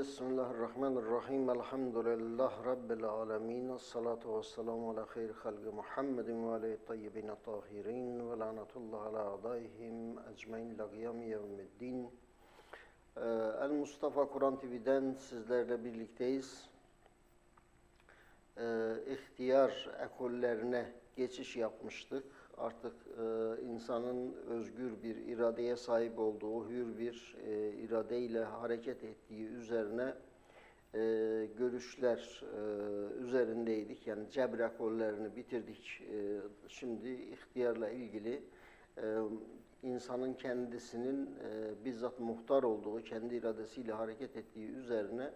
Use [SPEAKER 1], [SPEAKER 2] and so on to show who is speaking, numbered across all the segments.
[SPEAKER 1] Bismillahirrahmanirrahim. Elhamdülillahi rabbil alamin. Essalatu vesselamu ala hayri halqi Muhammedin ve aleyhi tayyibin tahirin ve lanetullah ala adaihim ecmaîn ila kıyam yevmiddin. Ee, El Mustafa Kur'an TV'den sizlerle birlikteyiz. Ee, ihtiyar ekollerine geçiş yapmıştık. Artık e, insanın özgür bir iradeye sahip olduğu, hür bir e, iradeyle hareket ettiği üzerine e, görüşler e, üzerindeydik. Yani cebr ekollerini bitirdik. E, şimdi ihtiyarla ilgili e, insanın kendisinin e, bizzat muhtar olduğu, kendi iradesiyle hareket ettiği üzerine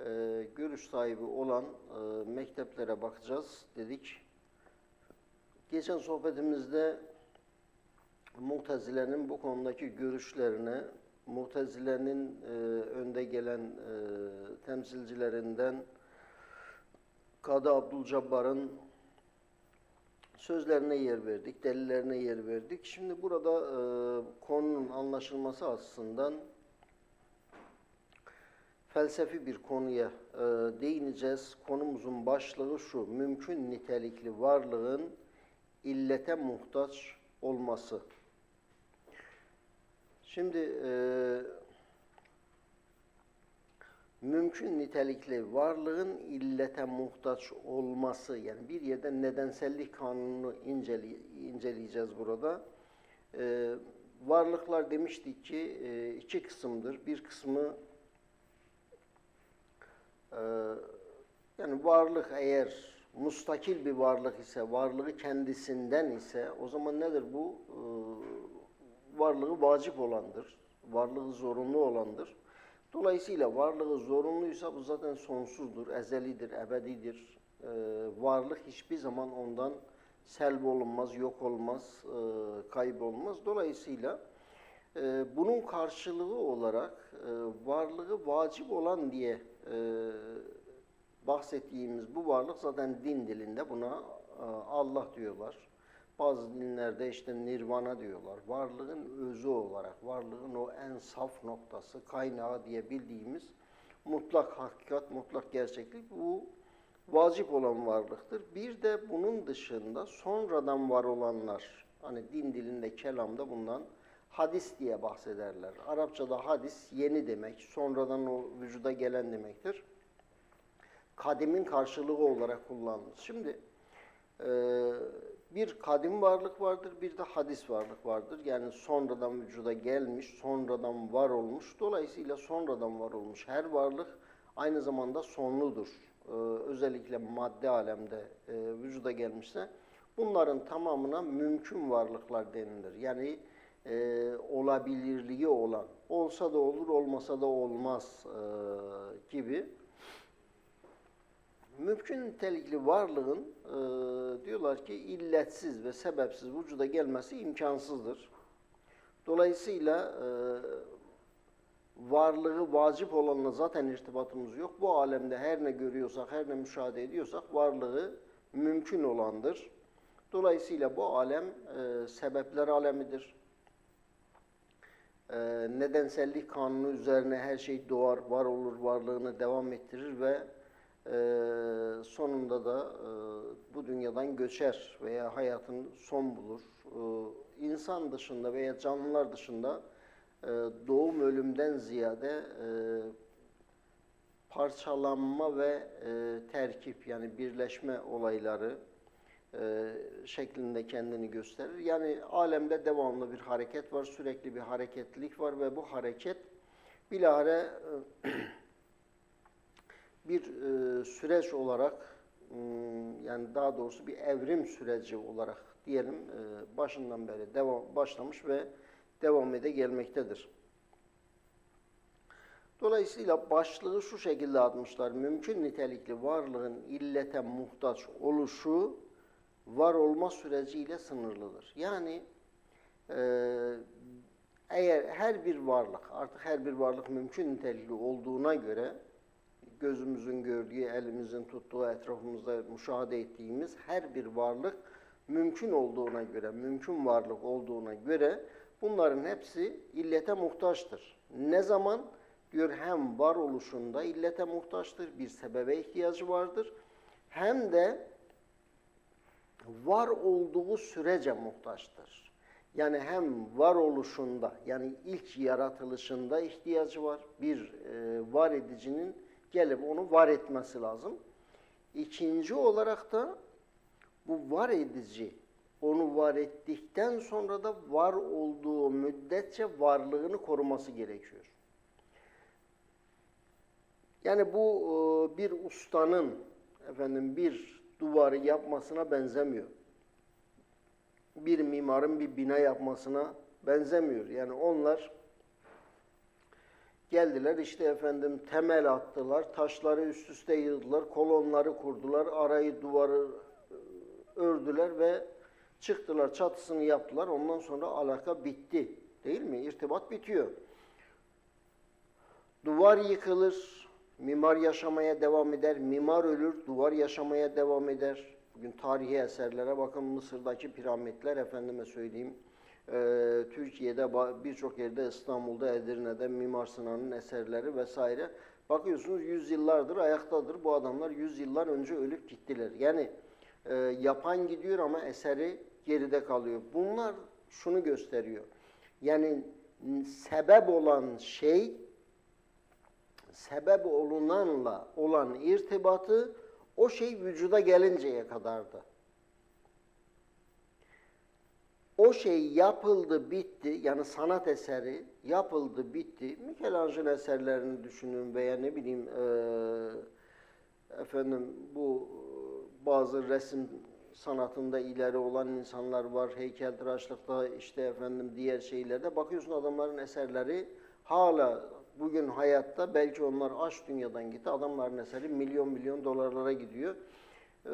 [SPEAKER 1] e, görüş sahibi olan e, mekteplere bakacağız dedik. Geçen sohbetimizde Mu'tezile'nin bu konudaki görüşlerine, Mu'tezile'nin e, önde gelen e, temsilcilerinden Kadı Abdülcabbar'ın sözlerine yer verdik, delillerine yer verdik. Şimdi burada e, konunun anlaşılması açısından felsefi bir konuya e, değineceğiz. Konumuzun başlığı şu, mümkün nitelikli varlığın illete muhtaç olması. Şimdi e, mümkün nitelikli varlığın illete muhtaç olması yani bir yerde nedensellik kanununu incele, inceleyeceğiz burada. E, varlıklar demiştik ki e, iki kısımdır. Bir kısmı e, yani varlık eğer mustakil bir varlık ise, varlığı kendisinden ise o zaman nedir bu? E, varlığı vacip olandır. Varlığı zorunlu olandır. Dolayısıyla varlığı zorunluysa bu zaten sonsuzdur, ezelidir, ebedidir. E, varlık hiçbir zaman ondan selb olunmaz, yok olmaz, e, kaybolmaz. Dolayısıyla e, bunun karşılığı olarak e, varlığı vacip olan diye e, bahsettiğimiz bu varlık zaten din dilinde buna e, Allah diyorlar. Bazı dinlerde işte nirvana diyorlar. Varlığın özü olarak, varlığın o en saf noktası, kaynağı diye bildiğimiz mutlak hakikat, mutlak gerçeklik bu vacip olan varlıktır. Bir de bunun dışında sonradan var olanlar, hani din dilinde, kelamda bundan hadis diye bahsederler. Arapçada hadis yeni demek, sonradan o vücuda gelen demektir. Kadimin karşılığı olarak kullanılır. Şimdi e, bir kadim varlık vardır, bir de hadis varlık vardır. Yani sonradan vücuda gelmiş, sonradan var olmuş. Dolayısıyla sonradan var olmuş her varlık aynı zamanda sonludur. Ee, özellikle madde alemde e, vücuda gelmişse bunların tamamına mümkün varlıklar denilir. Yani e, olabilirliği olan, olsa da olur, olmasa da olmaz e, gibi mümkün nitelikli varlığın e, diyorlar ki illetsiz ve sebepsiz vücuda gelmesi imkansızdır. Dolayısıyla e, varlığı vacip olanla zaten irtibatımız yok. Bu alemde her ne görüyorsak, her ne müşahede ediyorsak varlığı mümkün olandır. Dolayısıyla bu alem e, sebepler alemidir. E, nedensellik kanunu üzerine her şey doğar, var olur, varlığını devam ettirir ve e, sonunda da e, bu dünyadan göçer veya hayatın son bulur. E, insan dışında veya canlılar dışında e, doğum ölümden ziyade e, parçalanma ve e, terkip yani birleşme olayları e, şeklinde kendini gösterir. Yani alemde devamlı bir hareket var, sürekli bir hareketlilik var ve bu hareket bilahare e, bir e, süreç olarak m, yani daha doğrusu bir evrim süreci olarak diyelim e, başından beri devam başlamış ve devam ede gelmektedir. Dolayısıyla başlığı şu şekilde atmışlar. Mümkün nitelikli varlığın illete muhtaç oluşu var olma süreciyle sınırlıdır. Yani e, eğer her bir varlık, artık her bir varlık mümkün nitelikli olduğuna göre gözümüzün gördüğü, elimizin tuttuğu, etrafımızda müşahede ettiğimiz her bir varlık mümkün olduğuna göre, mümkün varlık olduğuna göre bunların hepsi illete muhtaçtır. Ne zaman? Diyor hem varoluşunda illete muhtaçtır, bir sebebe ihtiyacı vardır. Hem de var olduğu sürece muhtaçtır. Yani hem varoluşunda yani ilk yaratılışında ihtiyacı var. Bir e, var edicinin gelip onu var etmesi lazım. İkinci olarak da bu var edici onu var ettikten sonra da var olduğu müddetçe varlığını koruması gerekiyor. Yani bu e, bir ustanın efendim bir duvarı yapmasına benzemiyor. Bir mimarın bir bina yapmasına benzemiyor. Yani onlar geldiler işte efendim temel attılar, taşları üst üste yığdılar, kolonları kurdular, arayı duvarı e, ördüler ve çıktılar çatısını yaptılar. Ondan sonra alaka bitti. Değil mi? İrtibat bitiyor. Duvar yıkılır, mimar yaşamaya devam eder, mimar ölür, duvar yaşamaya devam eder. Bugün tarihi eserlere bakın Mısır'daki piramitler efendime söyleyeyim. Ee, Türkiye'de birçok yerde İstanbul'da, Edirne'de Mimar Sinan'ın eserleri vesaire. Bakıyorsunuz yüzyıllardır ayaktadır. Bu adamlar yüzyıllar önce ölüp gittiler. Yani e, yapan gidiyor ama eseri geride kalıyor. Bunlar şunu gösteriyor. Yani sebep olan şey sebep olunanla olan irtibatı o şey vücuda gelinceye kadardı. O şey yapıldı, bitti. Yani sanat eseri yapıldı, bitti. Michelangelo'nun eserlerini düşünün veya ne bileyim eee, efendim bu e, bazı resim sanatında ileri olan insanlar var. Heykeltıraşlıkta işte efendim diğer şeylerde bakıyorsun adamların eserleri hala bugün hayatta belki onlar aş dünyadan gitti. Adamların eseri milyon milyon dolarlara gidiyor. Ee,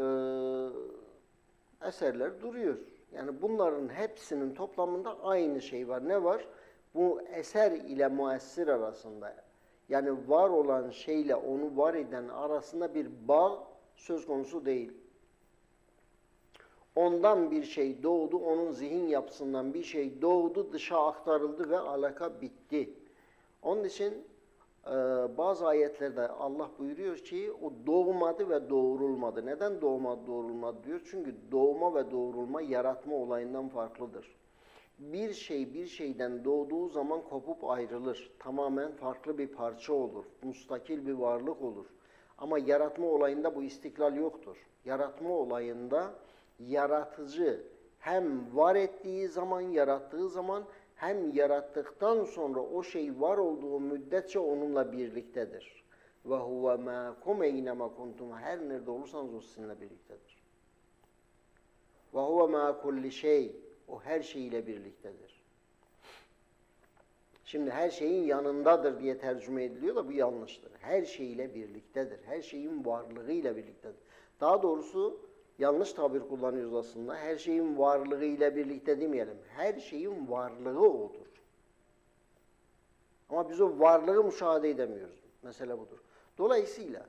[SPEAKER 1] eserler duruyor. Yani bunların hepsinin toplamında aynı şey var. Ne var? Bu eser ile muessir arasında yani var olan şeyle onu var eden arasında bir bağ söz konusu değil. Ondan bir şey doğdu, onun zihin yapısından bir şey doğdu, dışa aktarıldı ve alaka bitti. Onun için bazı ayetlerde Allah buyuruyor ki o doğmadı ve doğurulmadı. Neden doğmadı, doğurulmadı diyor? Çünkü doğma ve doğurulma yaratma olayından farklıdır. Bir şey bir şeyden doğduğu zaman kopup ayrılır. Tamamen farklı bir parça olur. Mustakil bir varlık olur. Ama yaratma olayında bu istiklal yoktur. Yaratma olayında yaratıcı hem var ettiği zaman, yarattığı zaman hem yarattıktan sonra o şey var olduğu müddetçe onunla birliktedir. Ve huve mâkum eynema kuntum. Her nerede olursanız o sizinle birliktedir. Ve huve mâ kulli şey. O her şeyiyle birliktedir. Şimdi her şeyin yanındadır diye tercüme ediliyor da bu yanlıştır. Her şeyiyle birliktedir. Her şeyin varlığıyla birliktedir. Daha doğrusu yanlış tabir kullanıyoruz aslında. Her şeyin varlığıyla birlikte demeyelim. Her şeyin varlığı odur. Ama biz o varlığı müşahede edemiyoruz. Mesele budur. Dolayısıyla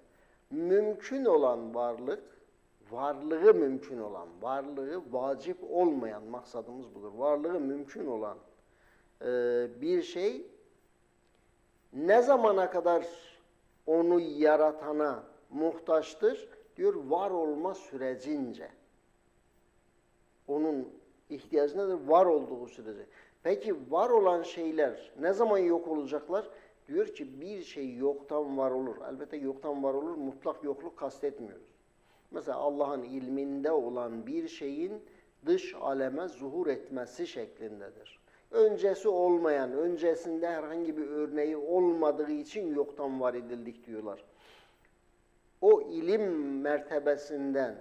[SPEAKER 1] mümkün olan varlık, varlığı mümkün olan, varlığı vacip olmayan maksadımız budur. Varlığı mümkün olan e, bir şey ne zamana kadar onu yaratana muhtaçtır? Diyor var olma sürecince. Onun ihtiyacı nedir? Var olduğu sürece. Peki var olan şeyler ne zaman yok olacaklar? Diyor ki bir şey yoktan var olur. Elbette yoktan var olur. Mutlak yokluk kastetmiyoruz. Mesela Allah'ın ilminde olan bir şeyin dış aleme zuhur etmesi şeklindedir. Öncesi olmayan, öncesinde herhangi bir örneği olmadığı için yoktan var edildik diyorlar. O ilim mertebesinden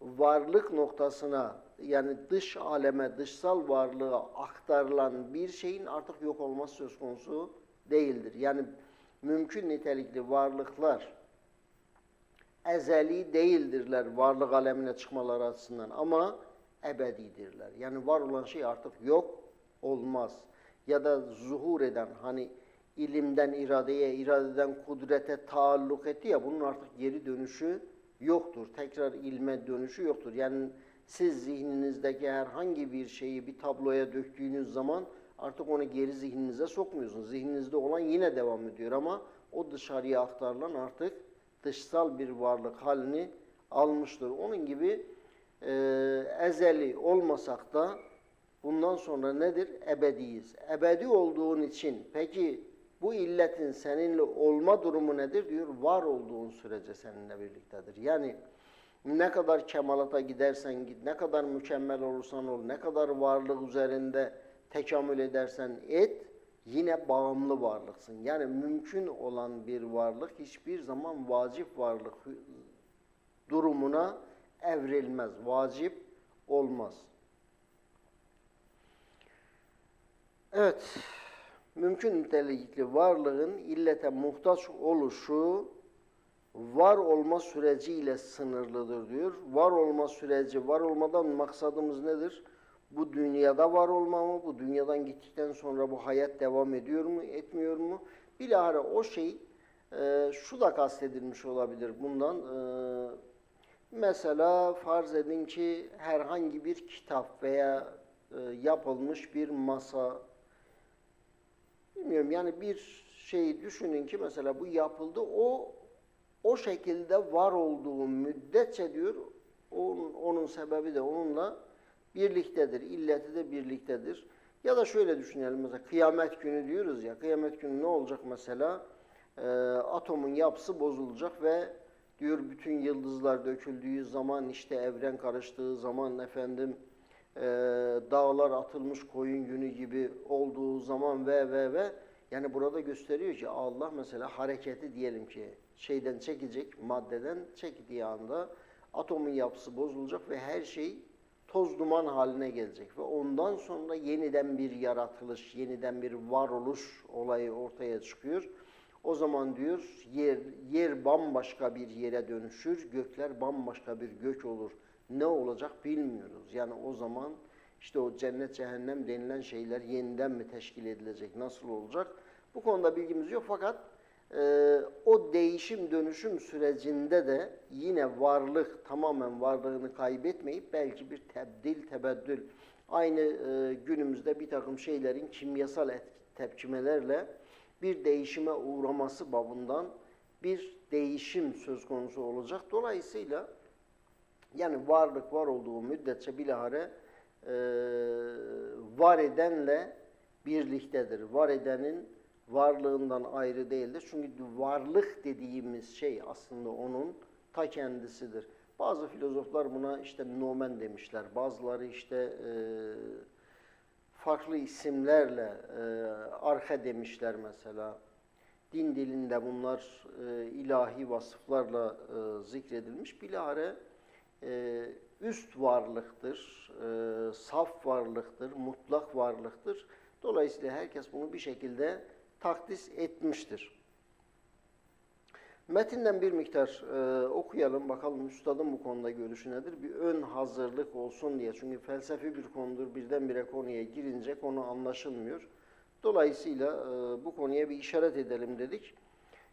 [SPEAKER 1] varlık noktasına yani dış aleme, dışsal varlığa aktarılan bir şeyin artık yok olması söz konusu değildir. Yani mümkün nitelikli varlıklar ezeli değildirler varlık alemine çıkmaları açısından ama ebedidirler. Yani var olan şey artık yok olmaz. Ya da zuhur eden hani ilimden iradeye, iradeden kudrete taalluk etti ya bunun artık geri dönüşü yoktur. Tekrar ilme dönüşü yoktur. Yani siz zihninizdeki herhangi bir şeyi bir tabloya döktüğünüz zaman Artık onu geri zihninize sokmuyorsun. Zihninizde olan yine devam ediyor ama o dışarıya aktarılan artık dışsal bir varlık halini almıştır. Onun gibi e, ezeli olmasak da bundan sonra nedir? Ebediyiz. Ebedi olduğun için peki bu illetin seninle olma durumu nedir diyor? Var olduğun sürece seninle birliktedir. Yani ne kadar kemalata gidersen git, ne kadar mükemmel olursan ol, ne kadar varlık üzerinde tekamül edersen et, yine bağımlı varlıksın. Yani mümkün olan bir varlık hiçbir zaman vacip varlık durumuna evrilmez, vacip olmaz. Evet, mümkün nitelikli varlığın illete muhtaç oluşu var olma süreciyle sınırlıdır diyor. Var olma süreci, var olmadan maksadımız nedir? Bu dünyada var olma mı? Bu dünyadan gittikten sonra bu hayat devam ediyor mu, etmiyor mu? Bilahare o şey, e, şu da kastedilmiş olabilir bundan. E, mesela farz edin ki herhangi bir kitap veya e, yapılmış bir masa, bilmiyorum yani bir şeyi düşünün ki mesela bu yapıldı, o o şekilde var olduğu müddetçe diyor, onun, onun sebebi de onunla birliktedir, illeti de birliktedir. Ya da şöyle düşünelim mesela kıyamet günü diyoruz ya, kıyamet günü ne olacak mesela? Ee, atomun yapısı bozulacak ve diyor bütün yıldızlar döküldüğü zaman işte evren karıştığı zaman efendim e, dağlar atılmış koyun günü gibi olduğu zaman ve ve ve yani burada gösteriyor ki Allah mesela hareketi diyelim ki şeyden çekecek, maddeden çektiği anda atomun yapısı bozulacak ve her şey toz duman haline gelecek. Ve ondan sonra yeniden bir yaratılış, yeniden bir varoluş olayı ortaya çıkıyor. O zaman diyor yer, yer bambaşka bir yere dönüşür, gökler bambaşka bir gök olur. Ne olacak bilmiyoruz. Yani o zaman işte o cennet cehennem denilen şeyler yeniden mi teşkil edilecek, nasıl olacak? Bu konuda bilgimiz yok fakat e, o değişim dönüşüm sürecinde de yine varlık tamamen varlığını kaybetmeyip belki bir tebdil tebeddül aynı e, günümüzde bir takım şeylerin kimyasal et, tepkimelerle bir değişime uğraması babından bir değişim söz konusu olacak. Dolayısıyla yani varlık var olduğu müddetçe bilahare e, var edenle birliktedir. Var edenin varlığından ayrı değildir. Çünkü varlık dediğimiz şey aslında onun ta kendisidir. Bazı filozoflar buna işte nomen demişler. Bazıları işte e, farklı isimlerle e, arka demişler mesela. Din dilinde bunlar e, ilahi vasıflarla e, zikredilmiş. Bilahare e, üst varlıktır, e, saf varlıktır, mutlak varlıktır. Dolayısıyla herkes bunu bir şekilde takdis etmiştir. Metinden bir miktar e, okuyalım bakalım üstadın bu konuda görüşü nedir? Bir ön hazırlık olsun diye. Çünkü felsefi bir konudur birdenbire konuya girince konu anlaşılmıyor. Dolayısıyla e, bu konuya bir işaret edelim dedik.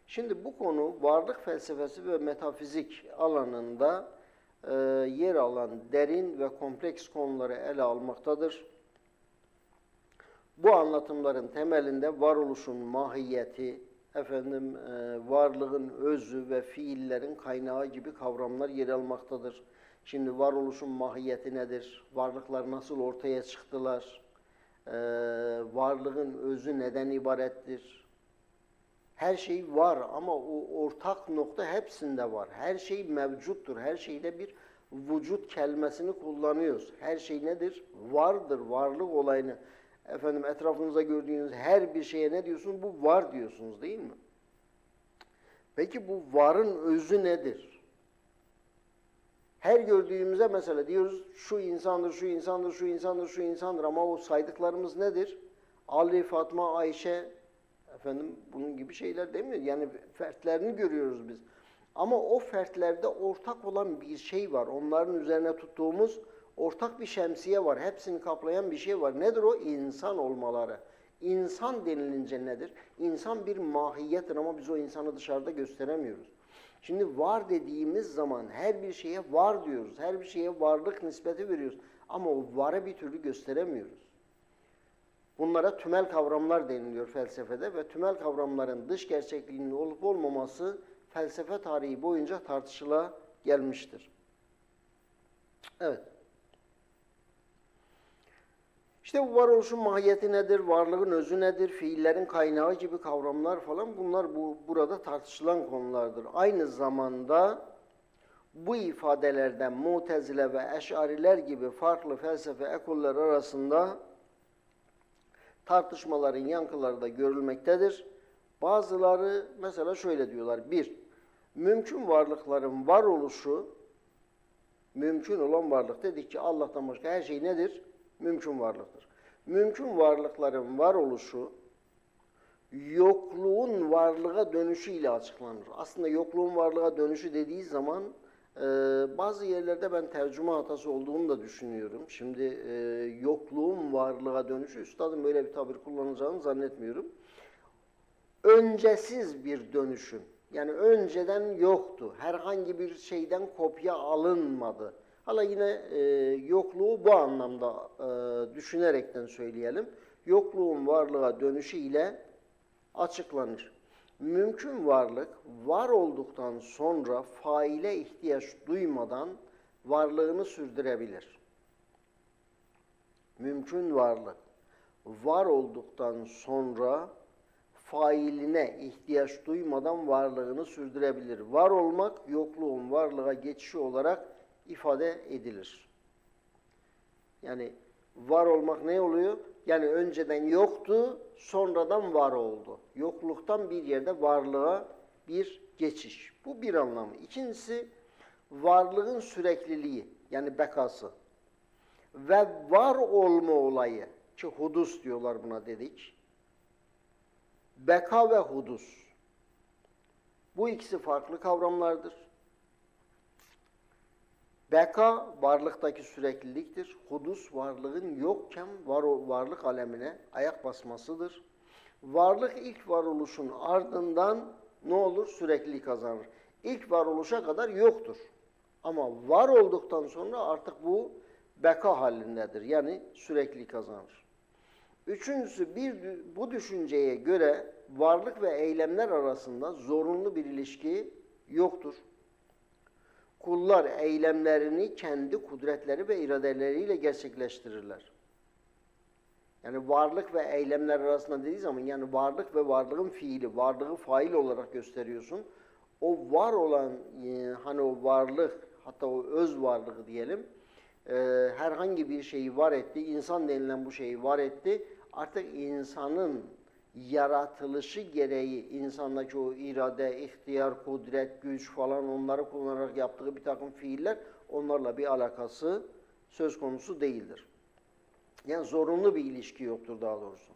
[SPEAKER 1] Şimdi bu konu varlık felsefesi ve metafizik alanında e, yer alan derin ve kompleks konuları ele almaktadır. Bu anlatımların temelinde varoluşun mahiyeti, efendim e, varlığın özü ve fiillerin kaynağı gibi kavramlar yer almaktadır. Şimdi varoluşun mahiyeti nedir? Varlıklar nasıl ortaya çıktılar? E, varlığın özü neden ibarettir? Her şey var ama o ortak nokta hepsinde var. Her şey mevcuttur. Her şeyde bir vücut kelimesini kullanıyoruz. Her şey nedir? Vardır. Varlık olayını efendim etrafınızda gördüğünüz her bir şeye ne diyorsunuz? Bu var diyorsunuz değil mi? Peki bu varın özü nedir? Her gördüğümüzde mesela diyoruz şu insandır, şu insandır, şu insandır, şu insandır ama o saydıklarımız nedir? Ali, Fatma, Ayşe efendim bunun gibi şeyler demiyor. Yani fertlerini görüyoruz biz. Ama o fertlerde ortak olan bir şey var. Onların üzerine tuttuğumuz ortak bir şemsiye var. Hepsini kaplayan bir şey var. Nedir o? İnsan olmaları. İnsan denilince nedir? İnsan bir mahiyettir ama biz o insanı dışarıda gösteremiyoruz. Şimdi var dediğimiz zaman her bir şeye var diyoruz. Her bir şeye varlık nispeti veriyoruz. Ama o varı bir türlü gösteremiyoruz. Bunlara tümel kavramlar deniliyor felsefede ve tümel kavramların dış gerçekliğinin olup olmaması felsefe tarihi boyunca tartışıla gelmiştir. Evet. İşte bu varoluşun mahiyeti nedir, varlığın özü nedir, fiillerin kaynağı gibi kavramlar falan bunlar bu burada tartışılan konulardır. Aynı zamanda bu ifadelerden Mutezile ve Eş'ariler gibi farklı felsefe ekoller arasında tartışmaların yankıları da görülmektedir. Bazıları mesela şöyle diyorlar. Bir, mümkün varlıkların varoluşu, mümkün olan varlık dedik ki Allah'tan başka her şey nedir? Mümkün varlıktır. Mümkün varlıkların varoluşu, yokluğun varlığa dönüşü ile açıklanır. Aslında yokluğun varlığa dönüşü dediği zaman e, bazı yerlerde ben tercüme hatası olduğunu da düşünüyorum. Şimdi e, yokluğun varlığa dönüşü, üstadın böyle bir tabir kullanacağını zannetmiyorum. Öncesiz bir dönüşüm. Yani önceden yoktu. Herhangi bir şeyden kopya alınmadı. Hala yine e, yokluğu bu anlamda e, düşünerekten söyleyelim. Yokluğun varlığa dönüşü ile açıklanır. Mümkün varlık var olduktan sonra faile ihtiyaç duymadan varlığını sürdürebilir. Mümkün varlık var olduktan sonra failine ihtiyaç duymadan varlığını sürdürebilir. Var olmak yokluğun varlığa geçişi olarak ifade edilir. Yani var olmak ne oluyor? Yani önceden yoktu, sonradan var oldu. Yokluktan bir yerde varlığa bir geçiş. Bu bir anlamı. İkincisi varlığın sürekliliği yani bekası. Ve var olma olayı ki hudus diyorlar buna dedik. Beka ve hudus. Bu ikisi farklı kavramlardır. Beka varlıktaki sürekliliktir. Hudus varlığın yokken var varlık alemine ayak basmasıdır. Varlık ilk varoluşun ardından ne olur? Süreklilik kazanır. İlk varoluşa kadar yoktur. Ama var olduktan sonra artık bu beka halindedir. Yani sürekli kazanır. Üçüncüsü bir bu düşünceye göre varlık ve eylemler arasında zorunlu bir ilişki yoktur. Kullar eylemlerini kendi kudretleri ve iradeleriyle gerçekleştirirler. Yani varlık ve eylemler arasında dediği zaman yani varlık ve varlığın fiili, varlığı fail olarak gösteriyorsun. O var olan e, hani o varlık hatta o öz varlığı diyelim e, herhangi bir şeyi var etti. insan denilen bu şeyi var etti. Artık insanın yaratılışı gereği insandaki o irade, ihtiyar, kudret, güç falan onları kullanarak yaptığı bir takım fiiller onlarla bir alakası söz konusu değildir. Yani zorunlu bir ilişki yoktur daha doğrusu.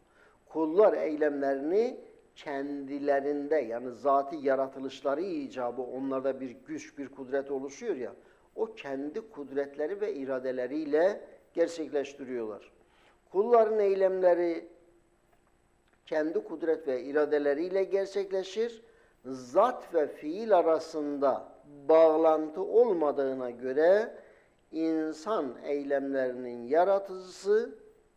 [SPEAKER 1] Kullar eylemlerini kendilerinde yani zati yaratılışları icabı onlarda bir güç, bir kudret oluşuyor ya o kendi kudretleri ve iradeleriyle gerçekleştiriyorlar. Kulların eylemleri kendi kudret ve iradeleriyle gerçekleşir. Zat ve fiil arasında bağlantı olmadığına göre insan eylemlerinin yaratıcısı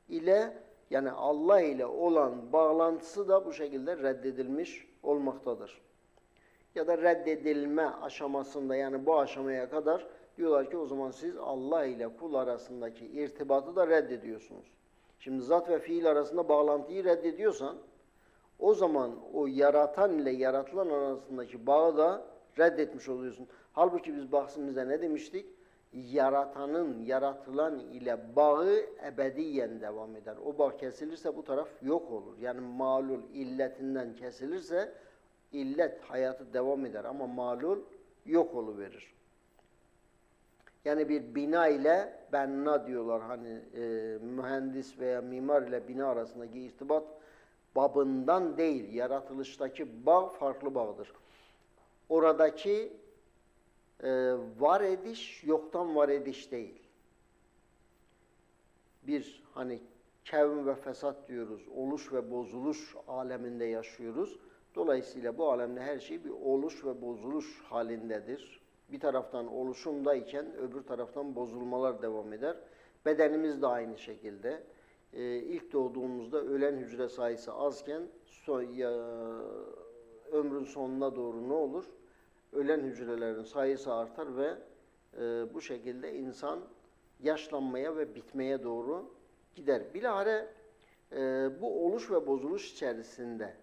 [SPEAKER 1] ile yani Allah ile olan bağlantısı da bu şekilde reddedilmiş olmaktadır. Ya da reddedilme aşamasında yani bu aşamaya kadar diyorlar ki o zaman siz Allah ile kul arasındaki irtibatı da reddediyorsunuz. Şimdi zat ve fiil arasında bağlantıyı reddediyorsan o zaman o yaratan ile yaratılan arasındaki bağı da reddetmiş oluyorsun. Halbuki biz bahsimizde ne demiştik? Yaratanın yaratılan ile bağı ebediyen devam eder. O bağ kesilirse bu taraf yok olur. Yani malul illetinden kesilirse illet hayatı devam eder ama malul yok oluverir. Yani bir bina ile benna diyorlar hani e, mühendis veya mimar ile bina arasındaki irtibat babından değil, yaratılıştaki bağ farklı bağdır. Oradaki e, var ediş, yoktan var ediş değil. Bir hani kevm ve fesat diyoruz, oluş ve bozuluş aleminde yaşıyoruz. Dolayısıyla bu alemde her şey bir oluş ve bozuluş halindedir. Bir taraftan oluşumdayken öbür taraftan bozulmalar devam eder. Bedenimiz de aynı şekilde. e, ilk doğduğumuzda ölen hücre sayısı azken so, ya, ömrün sonuna doğru ne olur? Ölen hücrelerin sayısı artar ve e, bu şekilde insan yaşlanmaya ve bitmeye doğru gider. Bilahare e, bu oluş ve bozuluş içerisinde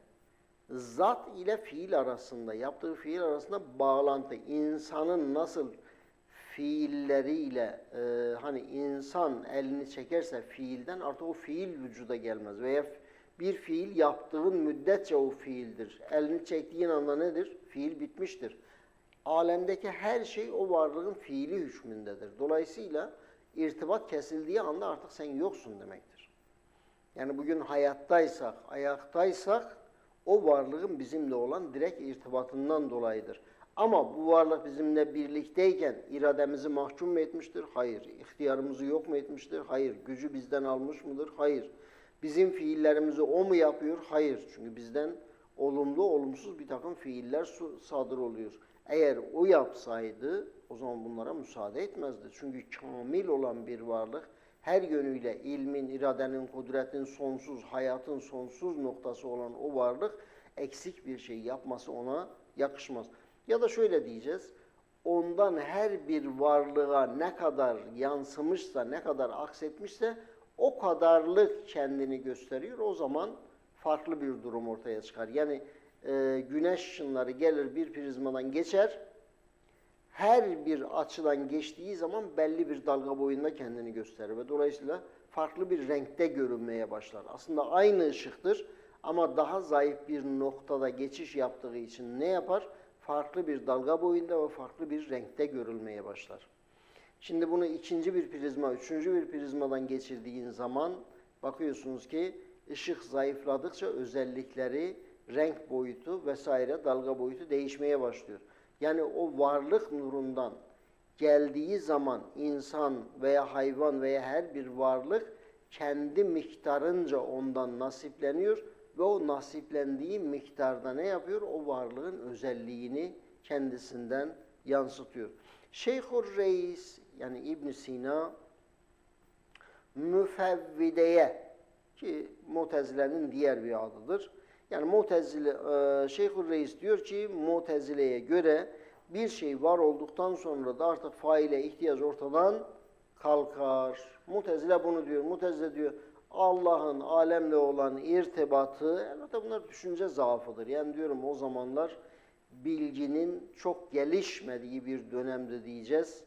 [SPEAKER 1] zat ile fiil arasında, yaptığı fiil arasında bağlantı, insanın nasıl fiilleriyle e, hani insan elini çekerse fiilden artık o fiil vücuda gelmez veya bir fiil yaptığın müddetçe o fiildir. Elini çektiğin anda nedir? Fiil bitmiştir. Alemdeki her şey o varlığın fiili hükmündedir. Dolayısıyla irtibat kesildiği anda artık sen yoksun demektir. Yani bugün hayattaysak, ayaktaysak o varlığın bizimle olan direkt irtibatından dolayıdır. Ama bu varlık bizimle birlikteyken irademizi mahkum mu etmiştir? Hayır. İhtiyarımızı yok mu etmiştir? Hayır. Gücü bizden almış mıdır? Hayır. Bizim fiillerimizi o mu yapıyor? Hayır. Çünkü bizden olumlu olumsuz bir takım fiiller sadır oluyor. Eğer o yapsaydı o zaman bunlara müsaade etmezdi. Çünkü kamil olan bir varlık her yönüyle ilmin, iradenin, kudretin sonsuz, hayatın sonsuz noktası olan o varlık eksik bir şey yapması ona yakışmaz. Ya da şöyle diyeceğiz, ondan her bir varlığa ne kadar yansımışsa, ne kadar aksetmişse o kadarlık kendini gösteriyor. O zaman farklı bir durum ortaya çıkar. Yani e, güneş ışınları gelir bir prizmadan geçer, her bir açıdan geçtiği zaman belli bir dalga boyunda kendini gösterir ve dolayısıyla farklı bir renkte görünmeye başlar. Aslında aynı ışıktır ama daha zayıf bir noktada geçiş yaptığı için ne yapar? Farklı bir dalga boyunda ve farklı bir renkte görülmeye başlar. Şimdi bunu ikinci bir prizma, üçüncü bir prizmadan geçirdiğin zaman bakıyorsunuz ki ışık zayıfladıkça özellikleri, renk boyutu vesaire dalga boyutu değişmeye başlıyor. Yani o varlık nurundan geldiği zaman insan veya hayvan veya her bir varlık kendi miktarınca ondan nasipleniyor ve o nasiplendiği miktarda ne yapıyor? O varlığın özelliğini kendisinden yansıtıyor. Şeyhur Reis yani İbn Sina müfevvideye ki Mutezile'nin diğer bir adıdır. Yani Mutezile, e, Şeyhur Reis diyor ki Mutezile'ye göre bir şey var olduktan sonra da artık faile ihtiyaç ortadan kalkar. Mutezile bunu diyor. Mutezile diyor Allah'ın alemle olan irtibatı, elbette bunlar düşünce zaafıdır. Yani diyorum o zamanlar bilginin çok gelişmediği bir dönemde diyeceğiz.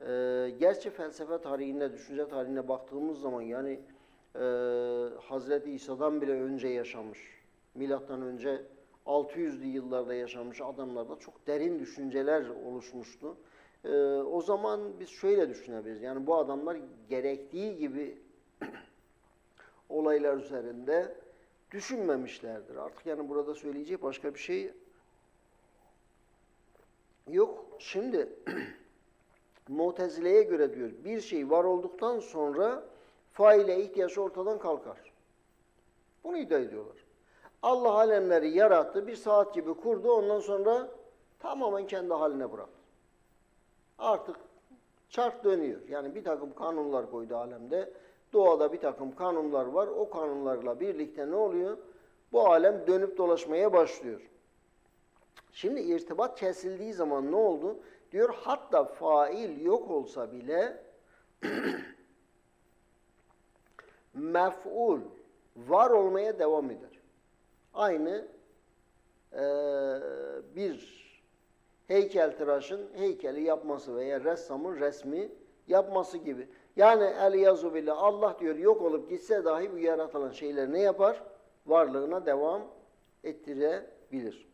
[SPEAKER 1] Ee, gerçi felsefe tarihine, düşünce tarihine baktığımız zaman yani e, Hazreti İsa'dan bile önce yaşamış, milattan önce 600'lü yıllarda yaşamış adamlarda çok derin düşünceler oluşmuştu. Ee, o zaman biz şöyle düşünebiliriz. Yani bu adamlar gerektiği gibi olaylar üzerinde düşünmemişlerdir. Artık yani burada söyleyecek başka bir şey yok. Şimdi Mutezile'ye göre diyor bir şey var olduktan sonra faile ihtiyaç ortadan kalkar. Bunu iddia ediyorlar. Allah alemleri yarattı, bir saat gibi kurdu, ondan sonra tamamen kendi haline bıraktı. Artık çark dönüyor. Yani bir takım kanunlar koydu alemde. Doğada bir takım kanunlar var. O kanunlarla birlikte ne oluyor? Bu alem dönüp dolaşmaya başlıyor. Şimdi irtibat kesildiği zaman ne oldu? Diyor hatta fail yok olsa bile mef'ul var olmaya devam eder. Aynı e, bir heykeltıraşın heykeli yapması veya ressamın resmi yapması gibi. Yani el yazu billah Allah diyor yok olup gitse dahi bu yaratılan şeyler ne yapar? Varlığına devam ettirebilir.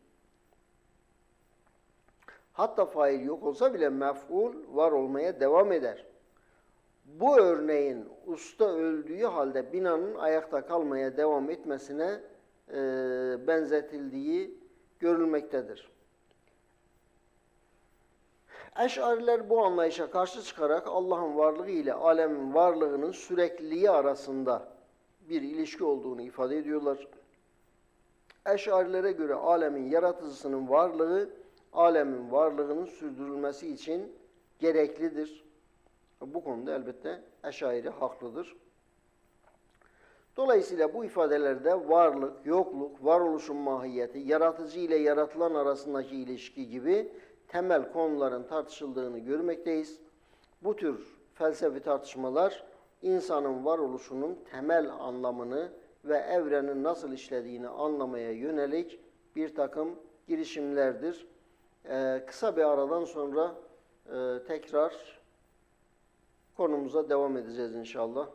[SPEAKER 1] Hatta fail yok olsa bile mef'ul var olmaya devam eder. Bu örneğin usta öldüğü halde binanın ayakta kalmaya devam etmesine e, benzetildiği görülmektedir. Eş'ariler bu anlayışa karşı çıkarak Allah'ın varlığı ile alemin varlığının sürekliliği arasında bir ilişki olduğunu ifade ediyorlar. Eş'arilere göre alemin yaratıcısının varlığı, alemin varlığının sürdürülmesi için gereklidir. Bu konuda elbette Eş'ari haklıdır. Dolayısıyla bu ifadelerde varlık, yokluk, varoluşun mahiyeti, yaratıcı ile yaratılan arasındaki ilişki gibi temel konuların tartışıldığını görmekteyiz. Bu tür felsefi tartışmalar insanın varoluşunun temel anlamını ve evrenin nasıl işlediğini anlamaya yönelik bir takım girişimlerdir. Ee, kısa bir aradan sonra e, tekrar konumuza devam edeceğiz inşallah.